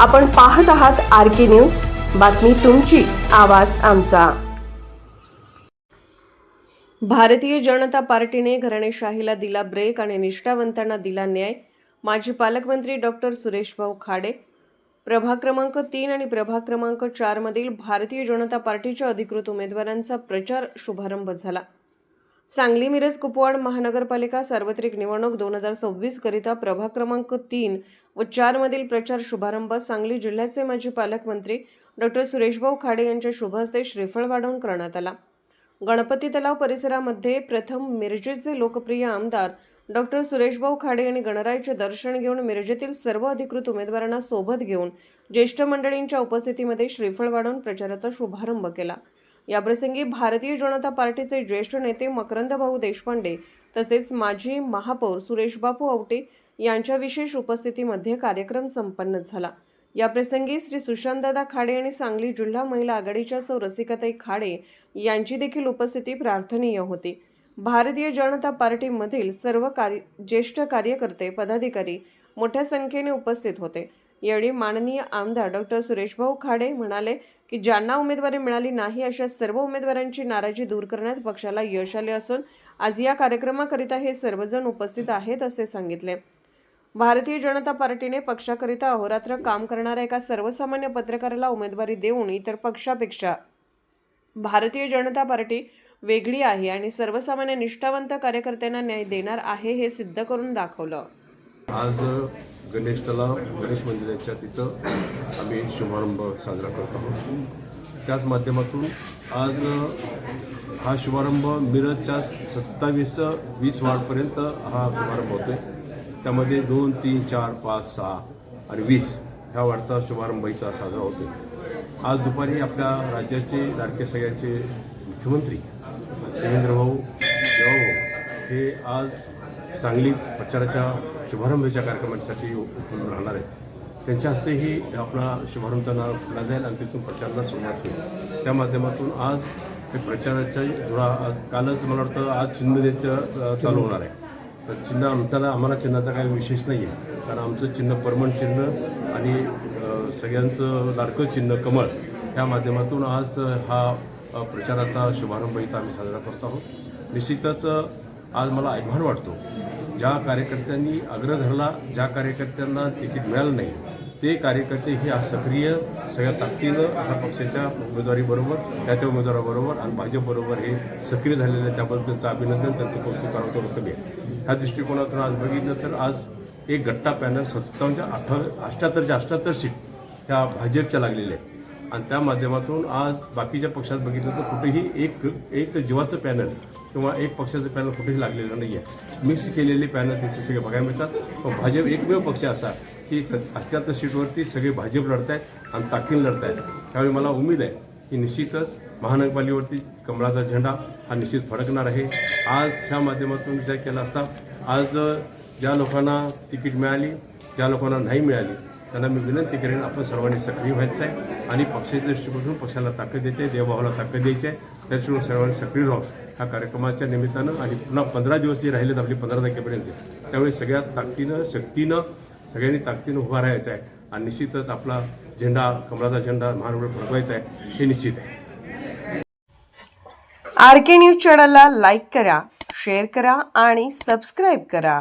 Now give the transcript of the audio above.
आपण पाहत आहात आर के न्यूज. बातमी तुमची आवाज आमचा. भारतीय जनता पार्टीने घराणेशाहीला दिला ब्रेक आणि निष्ठावंतांना दिला न्याय. माजी पालकमंत्री डॉक्टर सुरेशभाऊ खाडे. प्रभाग क्रमांक तीन आणि प्रभाग क्रमांक चारमधील भारतीय जनता पार्टीच्या अधिकृत उमेदवारांचा प्रचार शुभारंभ झाला. सांगली मिरज कुपवाड महानगरपालिका सार्वत्रिक निवडणूक दोन हजार सव्वीस करिता प्रभाग क्रमांक तीन व चार मधील प्रचार शुभारंभ सांगली जिल्ह्याचे माजी पालकमंत्री डॉक्टर सुरेशभाऊ खाडे यांच्या शुभ हस्ते श्रीफळ वाढवून करण्यात आला. गणपती तलाव परिसरामध्ये प्रथम मिरजेचे लोकप्रिय आमदार डॉक्टर सुरेशभाऊ खाडे यांनी गणरायाचे दर्शन घेऊन मिरजेतील सर्व अधिकृत उमेदवारांना सोबत घेऊन ज्येष्ठ मंडळींच्या उपस्थितीमध्ये श्रीफळ वाढवून प्रचाराचा शुभारंभ केला. याप्रसंगी भारतीय जनता पार्टीचे ज्येष्ठ नेते मकरंदभाऊ देशपांडे तसेच माजी महापौर सुरेशबापू आवटे यांच्या विशेष उपस्थितीमध्ये कार्यक्रम संपन्न झाला. याप्रसंगी श्री सुशांतदादा खाडे आणि सांगली जिल्हा महिला आघाडीच्या सौ रसिकाताई खाडे यांची देखील उपस्थिती प्रार्थनीय होती. भारतीय जनता पार्टीमधील सर्व कार्य ज्येष्ठ कार्यकर्ते पदाधिकारी मोठ्या संख्येने उपस्थित होते. यावेळी माननीय आमदार डॉक्टर सुरेशभाऊ खाडे म्हणाले की ज्यांना उमेदवारी मिळाली नाही अशा सर्व उमेदवारांची नाराजी दूर करण्यात पक्षाला यश आले असून आज या कार्यक्रमाकरिता हे सर्वजण उपस्थित आहेत असे सांगितले. भारतीय जनता पार्टीने पक्षाकरिता अहोरात्र काम करणाऱ्या एका सर्वसामान्य पत्रकाराला उमेदवारी देऊन इतर पक्षापेक्षा भारतीय जनता पार्टी वेगळी आहे आणि सर्वसामान्य निष्ठावंत कार्यकर्त्यांना न्याय देणार आहे हे सिद्ध करून दाखवलं. आज गणेश तलाव गणेश मंदिराच्या तिथं आम्ही शुभारंभ साजरा करत आहोत. त्याच माध्यमातून आज हा शुभारंभ मिरजच्या सत्तावीस वीस वार्डपर्यंत हा शुभारंभ होतोय. त्यामध्ये दोन तीन चार पाच सहा आणि वीस ह्या वार्डचा शुभारंभ इथं साजरा होतो आज दुपारी आपल्या राज्याचे लाडके सगळ्यांचे मुख्यमंत्री देवेंद्र भाऊ हे आज सांगलीत प्रचाराच्या शुभारंभाच्या कार्यक्रमासाठी उपलब्ध राहणार आहेत. त्यांच्या हस्तेही आपला शुभारंभ त्यांना केला जाईल आणि तिथून प्रचाराला सुरुवात होईल. त्या माध्यमातून आज ते प्रचाराच्या धुरा आज कालच मला वाटतं आज चिन्ह द्यायचं चालू होणार आहे. तर चिन्ह आमच्याला आम्हाला चिन्हाचा काही विशेष नाही आहे. कारण आमचं चिन्ह परमन चिन्ह आणि सगळ्यांचं लाडकं चिन्ह कमळ या माध्यमातून आज हा प्रचाराचा शुभारंभ इथं आम्ही साजरा करतो आहोत. निश्चितच आज मला अभिमान वाटतो ज्या कार्यकर्त्यांनी आग्रह धरला ज्या कार्यकर्त्यांना तिकीट मिळालं नाही ते कार्यकर्ते हे आज सक्रिय सगळ्या ताकदीनं ह्या पक्षाच्या उमेदवारीबरोबर त्या त्या उमेदवाराबरोबर आणि भाजपबरोबर हे सक्रिय झालेलं आहे त्याबद्दल त्यांचं अभिनंदन त्यांचं कौतुक करावं थोडं कमी आहे. ह्या दृष्टिकोनातून आज बघितलं तर आज एक गट्टा पॅनल सत्तावन्नच्या अठ्ठा अष्ट्याहत्तरच्या अष्ट्याहत्तर सीट ह्या भाजपच्या लागलेल्या आहेत. आणि त्या माध्यमातून आज बाकीच्या पक्षात बघितलं तर कुठेही एक एक जीवाचं पॅनल किंवा एक पक्षाचं पॅनल कुठेही लागलेलं नाही आहे मिक्स केलेले पॅनल त्याचे सगळे बघायला मिळतात. पण भाजप एकमेव पक्ष असा की स अठ्ठ्याहत्तर सीटवरती सगळे भाजप लढत आहेत आणि ताकदीन लढत आहेत त्यावेळी मला उमेद आहे की निश्चितच महानगरपालिकेवरती कमळाचा झेंडा हा निश्चित फडकणार आहे. आज ह्या माध्यमातून विचार केला असता आज ज्या लोकांना तिकीट मिळाली ज्या लोकांना नाही मिळाली त्यांना मी विनंती करेन आपण सर्वांनी सक्रिय व्हायचं आहे आणि पक्षाच्या दृष्टीकोनातून पक्षाला ताकद द्यायची आहे देवभावाला ताकद द्यायची आहे. त्या सर्वांनी सक्रिय राहून ह्या कार्यक्रमाच्या निमित्तानं आणि पुन्हा पंधरा दिवस जे राहिलेत आपली पंधरा तारखेपर्यंत त्यावेळी सगळ्या ताकदीनं शक्तीनं सगळ्यांनी ताकदीनं उभा राहायचा आहे. आणि निश्चितच आपला झेंडा कमळाचा झेंडा महानगर फडकवायचा आहे हे निश्चित आहे. आर के न्यूज चॅनलला लाईक करा शेअर करा आणि सबस्क्राईब करा.